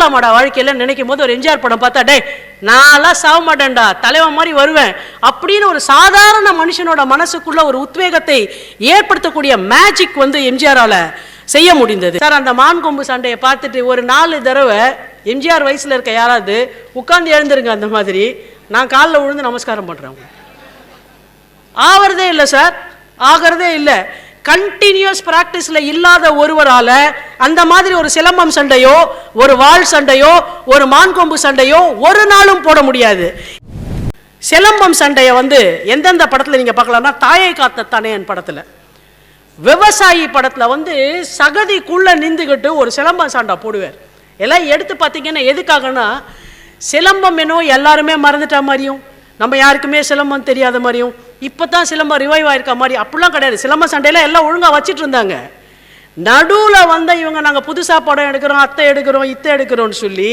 செத்துடலாமாடா வாழ்க்கையில் நினைக்கும் போது ஒரு எம்ஜிஆர் படம் பார்த்தா டே நான்லாம் சாக மாட்டேன்டா தலைவன் மாதிரி வருவேன் அப்படின்னு ஒரு சாதாரண மனுஷனோட மனசுக்குள்ள ஒரு உத்வேகத்தை ஏற்படுத்தக்கூடிய மேஜிக் வந்து எம்ஜிஆரால செய்ய முடிந்தது. சார் அந்த மான் கொம்பு சண்டையை பார்த்துட்டு ஒரு நாலு தடவை எம்ஜிஆர் வயசில் இருக்க யாராவது உட்காந்து எழுந்துருங்க அந்த மாதிரி நான் காலில் விழுந்து நமஸ்காரம் பண்ணுறேன் ஆவறதே இல்லை சார் ஆகிறதே இல்லை. கண்டினியூஸ் ப்ராக்டிஸில் இல்லாத ஒருவரால் அந்த மாதிரி ஒரு சிலம்பம் சண்டையோ ஒரு வாள் சண்டையோ ஒரு மான்கொம்பு சண்டையோ ஒரு நாளும் போட முடியாது. சிலம்பம் சண்டையை வந்து எந்தெந்த படத்தில் நீங்கள் பார்க்கலாம்னா தாயை காத்த தனையன் படத்தில். விவசாயி படத்தில் வந்து சகதிக்குள்ளே நின்றுக்கிட்டு ஒரு சிலம்பம் சண்டை போடுவார். எல்லாம் எடுத்து பார்த்தீங்கன்னா எதுக்காகனா சிலம்பம் என்னோ எல்லாருமே மறந்துட்ட மாதிரியும் நம்ம யாருக்குமே சிலம்பம் தெரியாத மாதிரியும் இப்போ தான் சிலம்பம் ரிவைவ் ஆயிருக்க மாதிரி அப்படிலாம் கிடையாது. சிலம்ப சண்டையில் எல்லாம் ஒழுங்காக வச்சுட்டு இருந்தாங்க. நடுவில் வந்த இவங்க நாங்கள் புதுசாக படம் எடுக்கிறோம் அத்தை எடுக்கிறோம் இத்தை எடுக்கிறோம்னு சொல்லி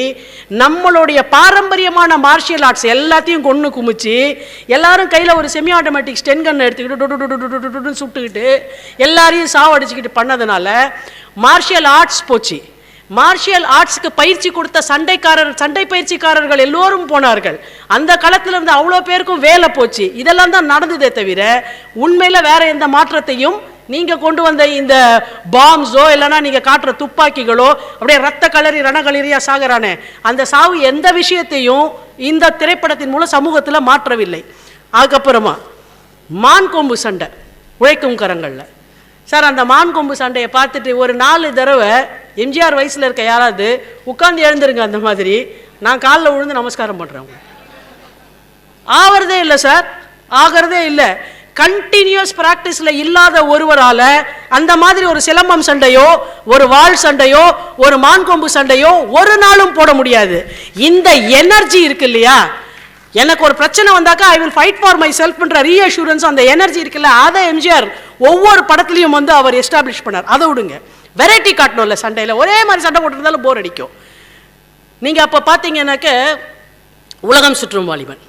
நம்மளுடைய பாரம்பரியமான மார்ஷியல் ஆர்ட்ஸ் எல்லாத்தையும் கொண்டு குமிச்சு எல்லாரும் கையில் ஒரு செமி ஆட்டோமேட்டிக் ஸ்டென் கன் எடுத்துக்கிட்டு டு டு டுன்னு சுட்டுக்கிட்டு எல்லாரையும் சாவடிச்சுக்கிட்டு பண்ணதுனால மார்ஷியல் ஆர்ட்ஸ் போச்சு. மார்ஷியல் ஆர்ட்ஸுக்கு பயிற்சி கொடுத்த சண்டைக்காரர் சண்டை பயிற்சிக்காரர்கள் எல்லோரும் போனார்கள். அந்த காலத்தில் இருந்து அவ்வளோ பேருக்கும் வேலை போச்சு. இதெல்லாம் தான் நடந்ததே தவிர உண்மையில் வேற எந்த மாற்றத்தையும் நீங்க கொண்டு வந்த இந்த பாம்ஸோ இல்லைன்னா நீங்க காட்டுற துப்பாக்கிகளோ அப்படியே ரத்த கலரி ரணகளரியா சாகுறானே. அந்த சாவு எந்த விஷயத்தையும் இந்த திரைப்படத்தின் மூலம் சமூகத்துல மாற்றவில்லை. அதுக்கப்புறமா மான் கொம்பு சண்டை உழைக்கும் கரங்கள்ல. சார் அந்த மான் கொம்பு சண்டையை பார்த்துட்டு ஒரு நாலு தடவை எம்ஜிஆர் வயசுல இருக்க யாராவது உட்கார்ந்து எழுந்துருங்க அந்த மாதிரி நான் காலில் விழுந்து நமஸ்காரம் பண்ணுறேன் ஆவறதே இல்லை சார் ஆகிறதே இல்லை. கண்டினியூஸ் ப்ராக்டிஸில் இல்லாத ஒருவரால் அந்த மாதிரி ஒரு சிலம்பம் சண்டையோ ஒரு வாள் சண்டையோ ஒரு மான்கொம்பு சண்டையோ ஒரு நாளும் போட முடியாது. இந்த எனர்ஜி இருக்கு இல்லையா? எனக்கு ஒரு பிரச்சனை வந்தாக்கா I will fight for my செல்ஃப்ன்ற reassurance அந்த எனர்ஜி இருக்குல்ல அதை எம்ஜிஆர் ஒவ்வொரு படத்துலையும் வந்து அவர் எஸ்டாப்ளிஷ் பண்ணார். அதை விடுங்க. வெரைட்டி காட்டணும்ல சண்டையில். ஒரே மாதிரி சண்டை போட்டுருந்தாலும் போர் அடிக்கும். நீங்கள் அப்போ பார்த்தீங்கன்னாக்க உலகம் சுற்றும் வாலிபன்.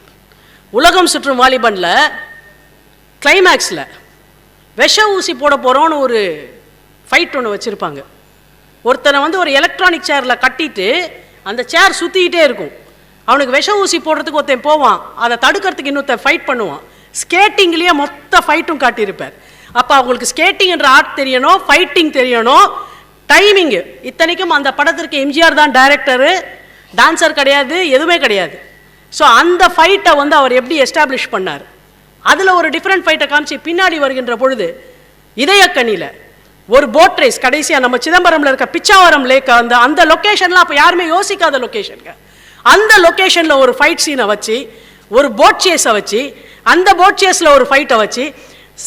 உலகம் சுற்றும் வாலிபனில் கிளைமேக்ஸில் விஷ ஊசி போட போகிறோன்னு ஒரு ஃபைட் ஒன்று வச்சுருப்பாங்க. ஒருத்தனை வந்து ஒரு எலக்ட்ரானிக் சேரில் கட்டிட்டு அந்த சேர் சுற்றிக்கிட்டே இருக்கும். அவனுக்கு விஷ ஊசி போடுறதுக்கு ஒருத்தன் போவான். அதை தடுக்கிறதுக்கு இன்னொருத்தன் ஃபைட் பண்ணுவான். ஸ்கேட்டிங்லேயே மொத்த ஃபைட்டும் காட்டியிருப்பார். அப்போ அவங்களுக்கு ஸ்கேட்டிங்ன்ற ஆர்ட் தெரியணும் ஃபைட்டிங் தெரியணும். டைமிங்கு இத்தனைக்கும் அந்த படத்திற்கு எம்ஜிஆர் தான் டைரக்டரு டான்சர் கிடையாது எதுவுமே கிடையாது. ஸோ அந்த ஃபைட்டை வந்து அவர் எப்படி எஸ்டாப்ளிஷ் பண்ணார்? அதில் ஒரு டிஃப்ரெண்ட் ஃபைட்டை காமிச்சு பின்னாடி வருகின்ற பொழுது இதயக்கண்ணியில் ஒரு போட் ரேஸ் கடைசியாக நம்ம சிதம்பரம்ல இருக்க பிச்சாவரம் லேக் அந்த அந்த லொக்கேஷன்லாம் அப்போ யாருமே யோசிக்காத லொக்கேஷனுங்க அந்த லொக்கேஷனில் ஒரு ஃபைட் சீனை வச்சு ஒரு போட் சேஸை வச்சு அந்த போட் சேஸில் ஒரு ஃபைட்டை வச்சு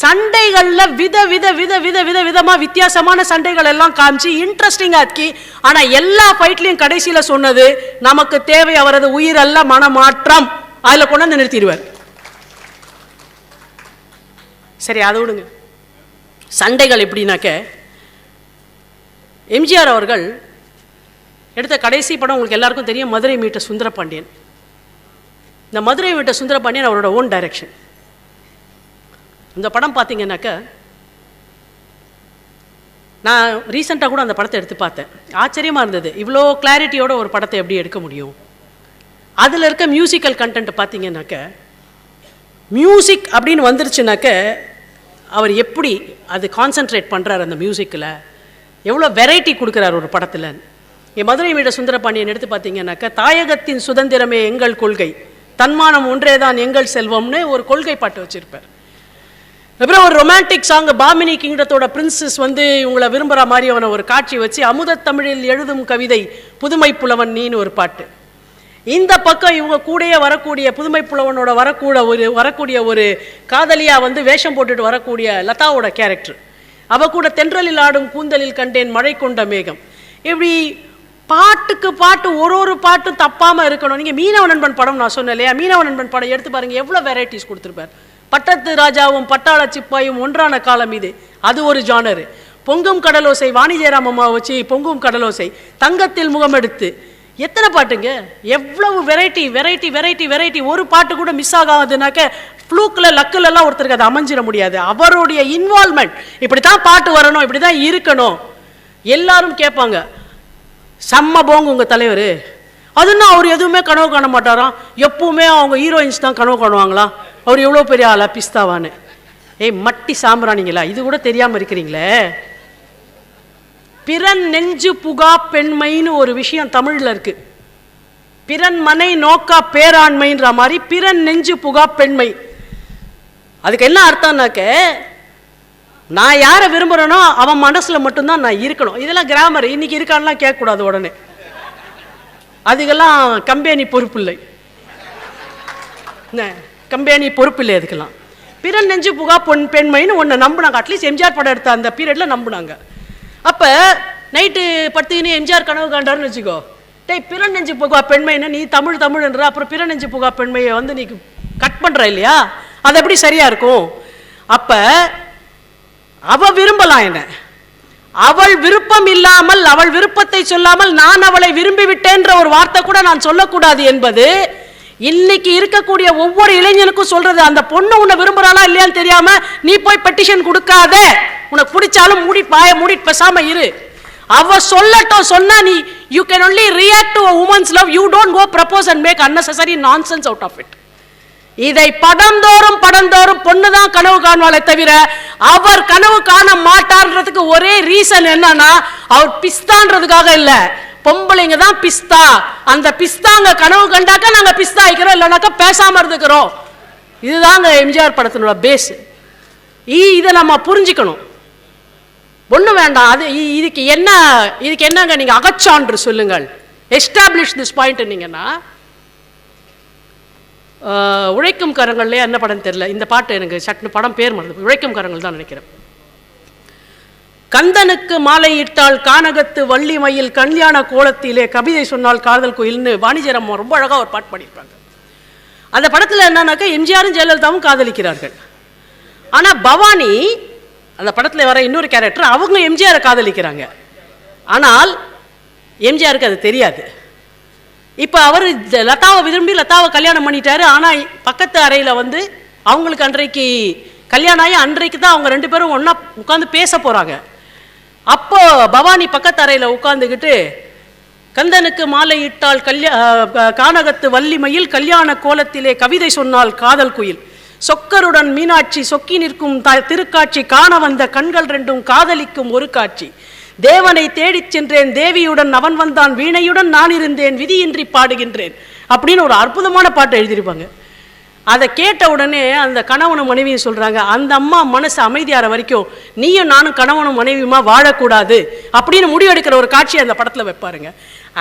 சண்டைகளில் வித வித வித வித வித விதமாக வித்தியாசமான சண்டைகள் எல்லாம் காமிச்சு இன்ட்ரெஸ்டிங்காக ஆக்கி ஆனால் எல்லா ஃபைட்லையும் கடைசியில் சொன்னது நமக்கு தேவை அவரது உயிரல்ல மனமாற்றம். அதில் கொண்டு வந்து நிறுத்திடுவார். சரி அதை விடுங்க. சண்டைகள் எப்படின்னாக்க எம்ஜிஆர் அவர்கள் எடுத்த கடைசி படம் உங்களுக்கு எல்லாருக்கும் தெரியும் மதுரை மீட்ட சுந்தரபாண்டியன். இந்த மதுரை மீட்ட சுந்தரபாண்டியன் அவரோட ஓன் டைரக்ஷன் இந்த படம் பார்த்தீங்கன்னாக்க நான் ரீசெண்டாக கூட அந்த படத்தை எடுத்து பார்த்தேன். ஆச்சரியமாக இருந்தது. இவ்வளோ கிளாரிட்டியோட ஒரு படத்தை எப்படி எடுக்க முடியும்? அதில் இருக்க மியூசிக்கல் கண்டென்ட் பார்த்தீங்கன்னாக்க மியூசிக் அப்படின்னு வந்துருச்சுனாக்க அவர் எப்படி அது கான்சென்ட்ரேட் பண்ணுறாரு அந்த மியூசிக்கில் எவ்வளோ வெரைட்டி கொடுக்குறாரு ஒரு படத்தில்? என் மதுரை மீட சுந்தரபாண்டியன் எடுத்து பார்த்தீங்கன்னாக்கா தாயகத்தின் சுதந்திரமே எங்கள் கொள்கை. தன்மானம் ஒன்றேதான் எங்கள் செல்வம்னு ஒரு கொள்கை பாட்டு வச்சுருப்பார். அப்புறம் ஒரு ரொமான்டிக் சாங் பாமினி கிங்டத்தோட பிரின்சஸ் வந்து இவங்களை விரும்புகிற மாதிரி அவனை ஒரு காட்சி வச்சு அமுதத் தமிழில் எழுதும் கவிதை புதுமை புலவன் நீன்னு ஒரு பாட்டு. இந்த பக்கம் இவங்க கூடயே வரக்கூடிய புதுமை புலவனோட வரக்கூட ஒரு வரக்கூடிய ஒரு காதலியா வந்து வேஷம் போட்டுட்டு வரக்கூடிய லதாவோட கேரக்டர் அவ கூட தென்றலில் ஆடும் கூந்தலில் கண்டேன் மழை கொண்ட மேகம். இப்படி பாட்டுக்கு பாட்டு ஒரு ஒரு பாட்டும் தப்பாமல் இருக்கணும். நீங்கள் மீனவ நண்பன் படம் நான் சொன்னேன் இல்லையா? மீனவ நண்பன் படம் எடுத்து பாருங்க எவ்வளோ வெரைட்டிஸ் கொடுத்துருப்பார். பட்டத்து ராஜாவும் பட்டாள சிப்பாயும் ஒன்றான காலம் இது. அது ஒரு ஜானரு பொங்கும் கடலோசை வாணி ஜெயராம் வச்சு பொங்கும் கடலோசை. தங்கத்தில் முகமெடுத்து எத்தனை பாட்டுங்க? எவ்வளவு வெரைட்டி வெரைட்டி வெரைட்டி வெரைட்டி ஒரு பாட்டு கூட மிஸ் ஆகாதுனாக்க ஃப்ளூக்கில் லக்கிலெல்லாம் ஒருத்தருக்கு அது அமைஞ்சிட முடியாது. அவருடைய இன்வால்மெண்ட் இப்படி தான் பாட்டு வரணும் இப்படி தான் இருக்கணும். எல்லாரும் கேட்பாங்க செம்ம போங்க உங்கள் தலைவர். அதுன்னா அவர் எதுவுமே கனவு காண மாட்டாராம் எப்பவுமே அவங்க ஹீரோயின்ஸ் தான் கனவு காணுவாங்களாம் அவர் எவ்வளோ பெரிய ஆளா? பிஸ்தாவான்னு. ஏய் மட்டி சாம்பிராணிங்களா? இது கூட தெரியாமல் இருக்கிறீங்களே. பிறன் நெஞ்சு புகா பெண்மைன்னு ஒரு விஷயம் தமிழில் இருக்கு. பிறன் மனை நோக்கா பேராண்மைன்ற மாதிரி பிறன் நெஞ்சு புகா பெண்மை. அதுக்கு என்ன அர்த்தம்னாக்க நான் யாரை விரும்புகிறேனோ அவன் மனசில் மட்டும்தான் நான் இருக்கணும். இதெல்லாம் கிராமர் இன்னைக்கு இருக்கான்லாம் கேட்கக்கூடாது உடனே. அதுக்கெல்லாம் கம்பெனி பொறுப்பு இல்லை என்ன கம்பெனி பொறுப்பு இல்லை அதுக்கெல்லாம். பிறன் நெஞ்சு புகா பொன் பெண்மைன்னு ஒன்று நம்பினாங்க. அட்லீஸ்ட் எம்ஜிஆர் படம் எடுத்த அந்த பீரியடில் நம்பினாங்க. அப்போ நைட்டு படுத்துக்கினு எம்ஜிஆர் கனவு காண்டாருன்னு வச்சுக்கோ. டேய் பிறன் நெஞ்சு புகா பெண்மைன்னு நீ தமிழ் தமிழ்ன்ற அப்புறம் பிற நெஞ்சு புகா பெண்மையை வந்து நீ கட் பண்ணுற இல்லையா? அது எப்படி சரியாக இருக்கும்? அப்போ அவள் விரும்பலாம் என்ன? அவள் விருப்பம் இல்லாமல் அவள் விருப்பத்தை சொல்லாமல் நான் அவளை விரும்பி விட்டேன்ற ஒரு வார்த்தை கூட நான் சொல்லக்கூடாது என்பது இன்னைக்கு இருக்கக்கூடிய ஒவ்வொரு இளைஞனுக்கும் சொல்றது அந்த பொண்ணு உன்னை விரும்புறாளா இல்லையான்னு தெரியாம நீ போய் பெட்டிஷன் கொடுக்காத. உனக்கு பிடிச்சாலும் மூடி பாய மூடி பேசாம இரு. அவ சொல்லட்டும் சொன்னா நீ you can only react to women's love you don't go propose and make unnecessary nonsense out of it இதை படந்தோறும் படந்தோறும் பொண்ணுதான் கனவு காணுவாளே தவிர அவர் கனவு காண மாட்டார்ன்றதுக்கு ஒரே ரீசன் என்னன்னா அவர் பிஸ்தான்றதுக்காக இல்லை. பொம்பளைங்க தான் பிஸ்தா. அந்த பிஸ்தாங்க கனவு கண்டாக்க நாங்கள் பிஸ்தா ஆகிக்கிறோம் இல்லைனாக்கா பேசாமல் இருந்துக்கிறோம். இதுதாங்க எம்ஜிஆர் படத்தினோட பேஸ் இதை நம்ம புரிஞ்சுக்கணும். ஒன்றும் வேண்டாம். அது இ- இதுக்கு என்ன இதுக்கு என்னங்க நீங்கள் அகச்சான்று சொல்லுங்கள். எஸ்டாப்ளிஷ் திஸ் பாயிண்ட் நீங்கன்னா உழைக்கும் கரங்கள்லேயே என்ன படம் தெரியல. இந்த பாட்டு எனக்கு சட்னு படம் பேர் மறந்து உழைக்கும் கரங்கள் தான் நினைக்கிறேன். கந்தனுக்கு மாலையிட்டால் கானகத்து வள்ளி மயில் கல்யாண கோலத்திலே கவிதை சொன்னால் காதல் கோயில்னு வாணிஜரம் ரொம்ப அழகாக ஒரு பாட்டு பாடியிருப்பாங்க. அந்த படத்தில் என்னன்னாக்கா எம்ஜிஆரும் ஜெயலலிதாவும் காதலிக்கிறார்கள். ஆனால் பவானி அந்த படத்தில் வர இன்னொரு கேரக்டர் அவங்க எம்ஜிஆரை காதலிக்கிறாங்க. ஆனால் எம்ஜிஆருக்கு அது தெரியாது. இப்போ அவர் லதாவை விரும்பி லதாவை கல்யாணம் பண்ணிட்டாரு. ஆனால் பக்கத்து அறையில் வந்து அவங்களுக்கு அன்றைக்கு கல்யாணம் ஆகி அன்றைக்கு தான் அவங்க ரெண்டு பேரும் ஒன்றா உட்காந்து பேச போகிறாங்க அப்போ பவானி பக்கத்தரையில் உட்காந்துக்கிட்டு கந்தனுக்கு மாலை இட்டால் கல்யா கானகத்து வள்ளிமையில் கல்யாண கோலத்திலே கவிதை சொன்னால் காதல் குயில். சொக்கருடன் மீனாட்சி சொக்கி நிற்கும் த திருக்காட்சி காண வந்த கண்கள் ரெண்டும் காதலிக்கும் ஒரு காட்சி. தேவனை தேடிச் சென்றேன் தேவியுடன் அவன் வந்தான் வீணையுடன் நான் இருந்தேன் விதியின்றி பாடுகின்றேன். அப்படின்னு ஒரு அற்புதமான பாட்டு எழுதியிருப்பாங்க. அதை கேட்ட உடனே அந்த கணவனும் மனைவியும் சொல்கிறாங்க அந்த அம்மா மனசு அமைதியாகிற வரைக்கும் நீயும் நானும் கணவனும் மனைவியுமா வாழக்கூடாது? அப்படின்னு முடிவெடுக்கிற ஒரு காட்சியை அந்த படத்தில் வைப்பாருங்க.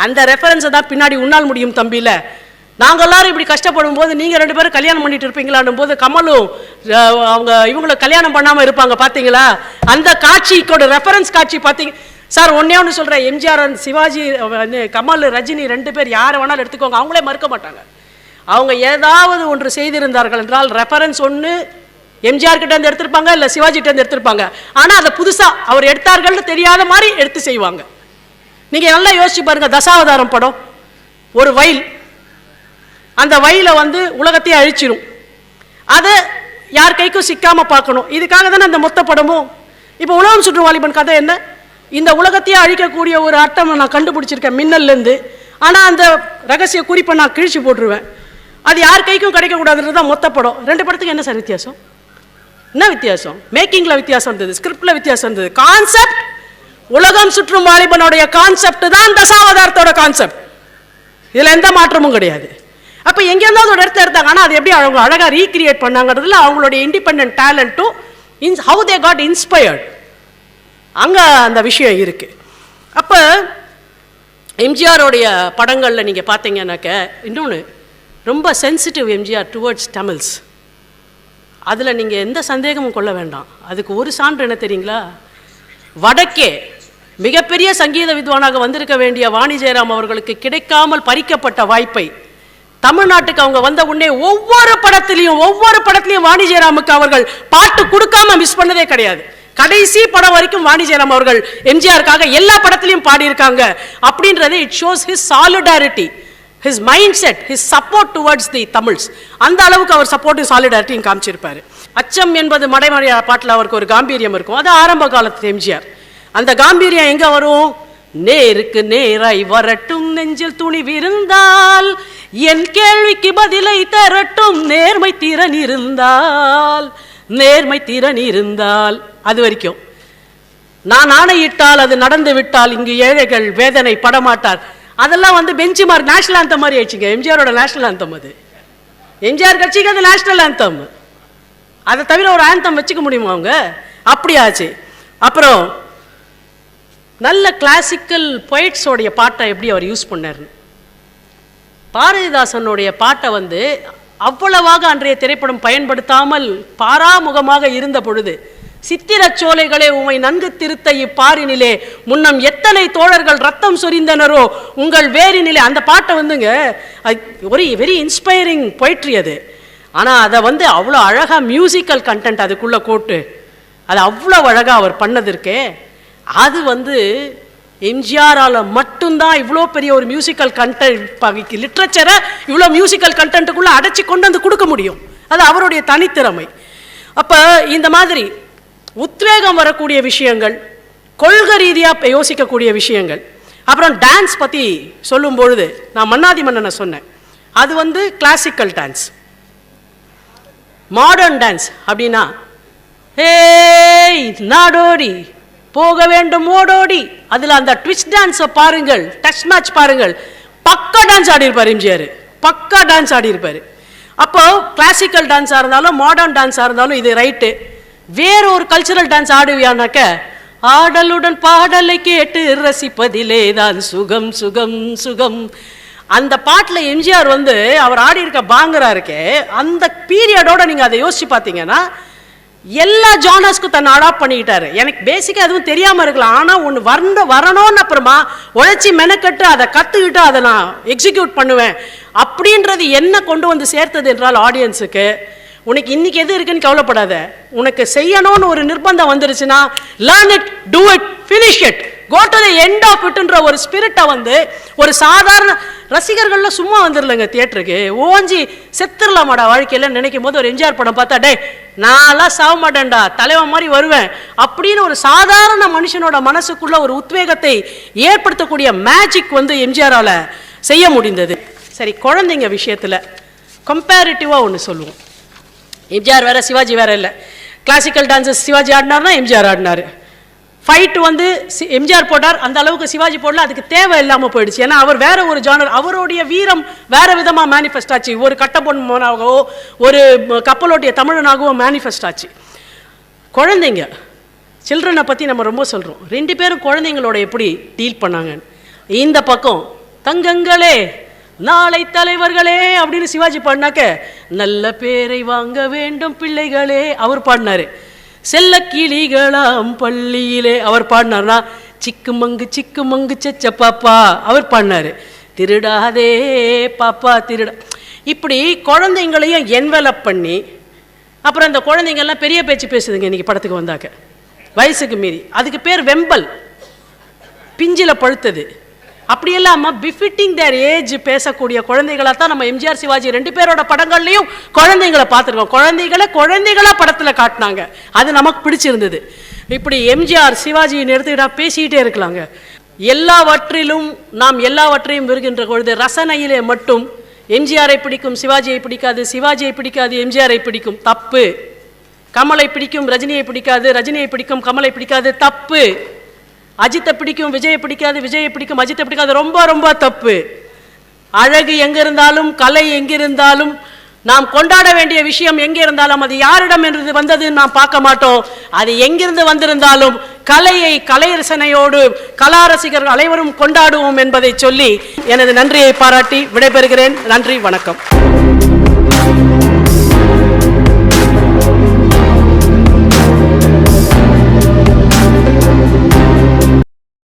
அந்த ரெஃபரன்ஸை தான் பின்னாடி உன்னால் முடியும் தம்பியில். நாங்கள் எல்லாரும் இப்படி கஷ்டப்படும் போது நீங்கள் ரெண்டு பேரும் கல்யாணம் பண்ணிட்டு இருப்பீங்களான்னும் போது கமலும் அவங்க இவங்கள கல்யாணம் பண்ணாமல் இருப்பாங்க பார்த்தீங்களா அந்த காட்சிக்கோட ரெஃபரன்ஸ் காட்சி பார்த்தீங்க சார் ஒன்றே ஒன்று சொல்கிறேன் எம்ஜிஆர் சிவாஜி வந்து கமல் ரஜினி ரெண்டு பேர் யாரை வேணாலும் எடுத்துக்கோங்க. அவங்களே மறுக்க மாட்டாங்க. அவங்க ஏதாவது ஒன்று செய்திருந்தார்கள் என்றால் ரெஃபரன்ஸ் ஒன்று எம்ஜிஆர் கிட்ட இருந்து எடுத்திருப்பாங்க இல்லை சிவாஜி கிட்ட இருந்து எடுத்திருப்பாங்க. ஆனால் அதை புதுசாக அவர் எடுத்தார்கள்னு தெரியாத மாதிரி எடுத்து செய்வாங்க. நீங்கள் நல்லா யோசிச்சு பாருங்க தசாவதாரம் படம். ஒரு வயல். அந்த வயலை வந்து உலகத்தையே அழிச்சிடும் அதை யார் கைக்கும் சிக்காமல் பார்க்கணும். இதுக்காக தானே அந்த மொத்த படமும். இப்போ உலகம் சுற்று வாலிபன் கதை என்ன? இந்த உலகத்தையே அழிக்கக்கூடிய ஒரு அட்டம் நான் கண்டுபிடிச்சிருக்கேன் மின்னல்லேருந்து ஆனால் அந்த ரகசிய குறிப்பை நான் கிழிச்சு போட்டுருவேன். அது யார் கைக்கும் கிடைக்கக்கூடாதுன்றது தான் மொத்த படம். ரெண்டு படத்துக்கு என்ன சார் வித்தியாசம்? என்ன வித்தியாசம்? மேக்கிங்கில் வித்தியாசம் இருந்தது ஸ்கிரிப்டில் வித்தியாசம் இருந்தது. கான்செப்ட் உலகம் சுற்றும் வாலிபனுடைய கான்செப்ட் தான் தசாவதாரத்தோட கான்செப்ட் இதில் எந்த மாற்றமும் கிடையாது. அப்போ எங்கேருந்தாவது ஒரு இடத்துல எடுத்தாங்க ஆனால் அது எப்படி அவங்க அழகாக ரீக்ரியேட் பண்ணாங்கிறதுல அவங்களுடைய இண்டிபெண்ட் டேலண்ட்டும் இன்ஸ் ஹவு தே காட் இன்ஸ்பயர்ட் அங்கே அந்த விஷயம் இருக்குது அப்போ எம்ஜிஆருடைய படங்களில் நீங்கள் பார்த்தீங்கன்னாக்க இன்னொன்று ரொம்ப சென்சிட்டிவ் எம்ஜிஆர் டுவர்ட்ஸ் தமிழ்ஸ் அதில் நீங்கள் எந்த சந்தேகமும் கொள்ள வேண்டாம். அதுக்கு ஒரு சான்று என்ன தெரியுங்களா? வடக்கே மிகப்பெரிய சங்கீத வித்வானாக வந்திருக்க வேண்டிய வாணி ஜெயராம் அவர்களுக்கு கிடைக்காமல் பறிக்கப்பட்ட வாய்ப்பை தமிழ்நாட்டுக்கு அவங்க வந்த உடனே ஒவ்வொரு படத்திலையும் ஒவ்வொரு படத்திலையும் வாணி ஜெயராமுக்கு அவர்கள் பாட்டு கொடுக்காம மிஸ் பண்ணதே கிடையாது. கடைசி படம் வரைக்கும் வாணி ஜெயராம் அவர்கள் எம்ஜிஆருக்காக எல்லா படத்திலையும் பாடியிருக்காங்க. அப்படின்றது it shows his solidarity his mind set his support towards the Tamils அந்த அளவுக்கு அவர் சப்போர்ட்டிவ் சாலிடாரிட்டியும் காமிச்சிருப்பார். அச்சம் என்பது மடைமறையா பாட்டில் அவருக்கு ஒரு காம்பீரியம் இருக்கும். அது ஆரம்ப காலத்து எம்ஜிஆர். அந்த காம்பீரியம் எங்கே வரும்? நேருக்கு நேராய் வரட்டும் நெஞ்சில் துணிவிருந்தால் என் கேள்விக்கு பதிலை தரட்டும் நேர்மை திறன் இருந்தால் நேர்மை திறன் இருந்தால். அது வரைக்கும். நான் ஆணையிட்டால் அது நடந்து விட்டால் இங்கு ஏழைகள் வேதனை படமாட்டார். அதெல்லாம் வந்து பெஞ்சு மார்க் நேஷனல் ஆந்தம் மாதிரி ஆயிடுச்சுங்க. எம்ஜிஆரோட நேஷனல் ஆந்தம் அது. எம்ஜிஆர் கட்சிக்கு அது நேஷனல் ஆந்தம் அதை தவிர ஒரு ஆந்தம் வச்சுக்க முடியுமா அவங்க? அப்படி ஆச்சு. அப்புறம் நல்ல கிளாசிக்கல் பொயிட்ஸோடைய பாட்டை எப்படி அவர் யூஸ் பண்ணார் பாரதிதாசனுடைய பாட்டை வந்து அவ்வளவாக அன்றைய திரைப்படம் பயன்படுத்தாமல் பாராமுகமாக இருந்த பொழுது சித்திரச் சோலைகளே உமை நன்கு திருத்த இப்பாரினிலே. முன்னம் எத்தனை தோழர்கள் ரத்தம் சொரிந்தனரோ உங்கள் வேரினிலே. அந்த பாட்டை வந்துங்க ஒரு வெரி இன்ஸ்பைரிங் பொயிட்ரி அது. ஆனால் அதை வந்து அவ்வளோ அழகாக மியூசிக்கல் கண்டென்ட் அதுக்குள்ளே கோட்டு அது அவ்வளோ அழகாக அவர் பண்ணதற்கே அது வந்து எம்ஜிஆரால் மட்டும்தான் இவ்வளோ பெரிய ஒரு மியூசிக்கல் கண்டென்ட் லிட்ரேச்சரை இவ்வளோ மியூசிக்கல் கண்டென்ட்டுக்குள்ளே அடைச்சி கொண்டு வந்து கொடுக்க முடியும். அது அவருடைய தனித்திறமை. அப்போ இந்த மாதிரி உத்வேகம் வரக்கூடிய விஷயங்கள் கொள்கை ரீதியாக யோசிக்கக்கூடிய விஷயங்கள். அப்புறம் டான்ஸ் பற்றி சொல்லும் பொழுது நான் மன்னாதி மன்னனை சொன்னேன். அது வந்து கிளாசிக்கல் டான்ஸ் மாடர்ன் டான்ஸ் அப்படின்னா ஏய் நாடோடி போக வேண்டும் ஓடோடி. அதில் அந்த ட்விஸ்ட் டான்ஸை பாருங்கள் டச் மேட்ச் பாருங்கள். பக்கா டான்ஸ் ஆடியிருப்பார் எம்ஜிஆர். பக்கா டான்ஸ் ஆடியிருப்பார் அப்போது கிளாசிக்கல் டான்ஸாக இருந்தாலும் மாடர்ன் டான்ஸாக இருந்தாலும் இது ரைட்டு வேற ஒரு கல்ச்சுரல் டான்ஸ் ஆடுவியானாக்க ஆடலுடன் பாடலை கேட்டு ரசிப்பதிலே தான் சுகம் சுகம் சுகம். அந்த பாட்டில் எம்ஜிஆர் வந்து அவர் ஆடி இருக்க பாங்கரா இருக்கே அந்த பீரியடோட நீங்கள் அதை யோசிச்சு பார்த்தீங்கன்னா எல்லா ஜானர்ஸ்க்கும் தன்னை அடாப்ட் பண்ணிக்கிட்டாரு. எனக்கு பேசிக்காக எதுவும் தெரியாமல் இருக்கலாம். ஆனால் ஒன்று வந்த வரணும்னு அப்புறமா உழைச்சி மெனக்கட்டு அதை கற்றுக்கிட்டு அதை நான் எக்ஸிக்யூட் பண்ணுவேன். அப்படின்றது என்ன கொண்டு வந்து சேர்த்தது என்றால் ஆடியன்ஸுக்கு உனக்கு இன்னைக்கு எது இருக்குன்னு கவலைப்படாத. உனக்கு செய்யணும்னு ஒரு நிர்பந்தம் வந்துருச்சுன்னா learn it do it finish it go to the end of இட்ன்ற ஒரு ஸ்பிரிட்டை வந்து ஒரு சாதாரண ரசிகர்கள்லாம் சும்மா வந்துடலங்க தியேட்டருக்கு ஓஞ்சி செத்துடலாமாடா வாழ்க்கையில் நினைக்கும் போது ஒரு எம்ஜிஆர் படம் பார்த்தா டே நான்லாம் சாக மாட்டேன்டா தலைவன் மாதிரி வருவேன். அப்படின்னு ஒரு சாதாரண மனுஷனோட மனசுக்குள்ள ஒரு உத்வேகத்தை ஏற்படுத்தக்கூடிய மேஜிக் வந்து எம்ஜிஆரால் செய்ய முடிந்தது. சரி குழந்தைங்க விஷயத்தில் கம்பேரிட்டிவாக ஒன்று சொல்லுவோம். எம்ஜிஆர் வேற சிவாஜி வேற இல்லை. கிளாசிக்கல் டான்ஸஸ் சிவாஜி ஆடினார்னா எம்ஜிஆர் ஆடினார். ஃபைட் வந்து சி- எம்ஜிஆர் போட்டார். அந்த அளவுக்கு சிவாஜி போடல. அதுக்கு தேவை இல்லாமல் போயிடுச்சு. ஏன்னா அவர் வேற ஒரு ஜானர் அவருடைய வீரம் வேற விதமாக மேனிஃபெஸ்ட் ஆச்சு. ஒரு கட்டப்பொன்மனாகவோ ஒரு கப்பலோட்டிய தமிழனாகவோ மேனிஃபெஸ்ட் ஆச்சு. குழந்தைங்க சில்ட்ரனை பற்றி நம்ம ரொம்ப சொல்கிறோம் ரெண்டு பேரும் குழந்தைங்களோட எப்படி டீல் பண்ணாங்க இந்த பக்கம் தங்கங்களே நாளை தலைவர்களே அப்படின்னு சிவாஜி பாடினாக்க நல்ல பேரை வாங்க வேண்டும் பிள்ளைகளே அவர் பாடினாரு. செல்ல கிளிகளாம் பள்ளியிலே அவர் பாடினார்னா சிக்கு மங்கு சிக்கு மங்கு செச்ச பாப்பா அவர் பாடினாரு. திருடாதே பாப்பா திருடா. இப்படி குழந்தைங்களையும் என்வெலப் பண்ணி அப்புறம் அந்த குழந்தைங்கள்லாம் பெரிய பேச்சு பேசுதுங்க இன்னைக்கு படத்துக்கு வந்தாக்க. வயசுக்கு மீறி. அதுக்கு பேர் வெம்பல். பிஞ்சில பழுத்தது. அப்படி இல்லாமல் பிஃபிட்டிங் தேர் ஏஜ் பேசக்கூடிய குழந்தைகளாக தான் நம்ம எம்ஜிஆர் சிவாஜி ரெண்டு பேரோட படங்கள்லையும் குழந்தைங்களை பார்த்துருக்கோம். குழந்தைகளை குழந்தைகளாக படத்தில் காட்டினாங்க. அது நமக்கு பிடிச்சிருந்தது. இப்படி எம்ஜிஆர் சிவாஜியின் எடுத்துக்கிட்டா பேசிக்கிட்டே இருக்கலாங்க. எல்லாவற்றிலும் நாம் எல்லாவற்றையும் விருகின்ற பொழுது ரசனையிலே மட்டும் எம்ஜிஆரை பிடிக்கும் சிவாஜியை பிடிக்காது சிவாஜியை பிடிக்காது எம்ஜிஆரை பிடிக்கும். தப்பு. கமலை பிடிக்கும் ரஜினியை பிடிக்காது ரஜினியை பிடிக்கும் கமலை பிடிக்காது தப்பு. அஜித்தை பிடிக்கும் விஜயை பிடிக்காது விஜயை பிடிக்கும் அஜித்தை பிடிக்காது ரொம்ப ரொம்ப தப்பு. அழகு எங்கிருந்தாலும் கலை எங்கிருந்தாலும் நாம் கொண்டாட வேண்டிய விஷயம் எங்கே இருந்தாலும் அது யாரிடம் என்று வந்ததுன்னு நாம் பார்க்க மாட்டோம். அது எங்கிருந்து வந்திருந்தாலும் கலையை கலை ரசனையோடு கலா ரசிகர்கள் அனைவரும் கொண்டாடுவோம் என்பதை சொல்லி எனது நன்றியை பாராட்டி விடைபெறுகிறேன். நன்றி வணக்கம்.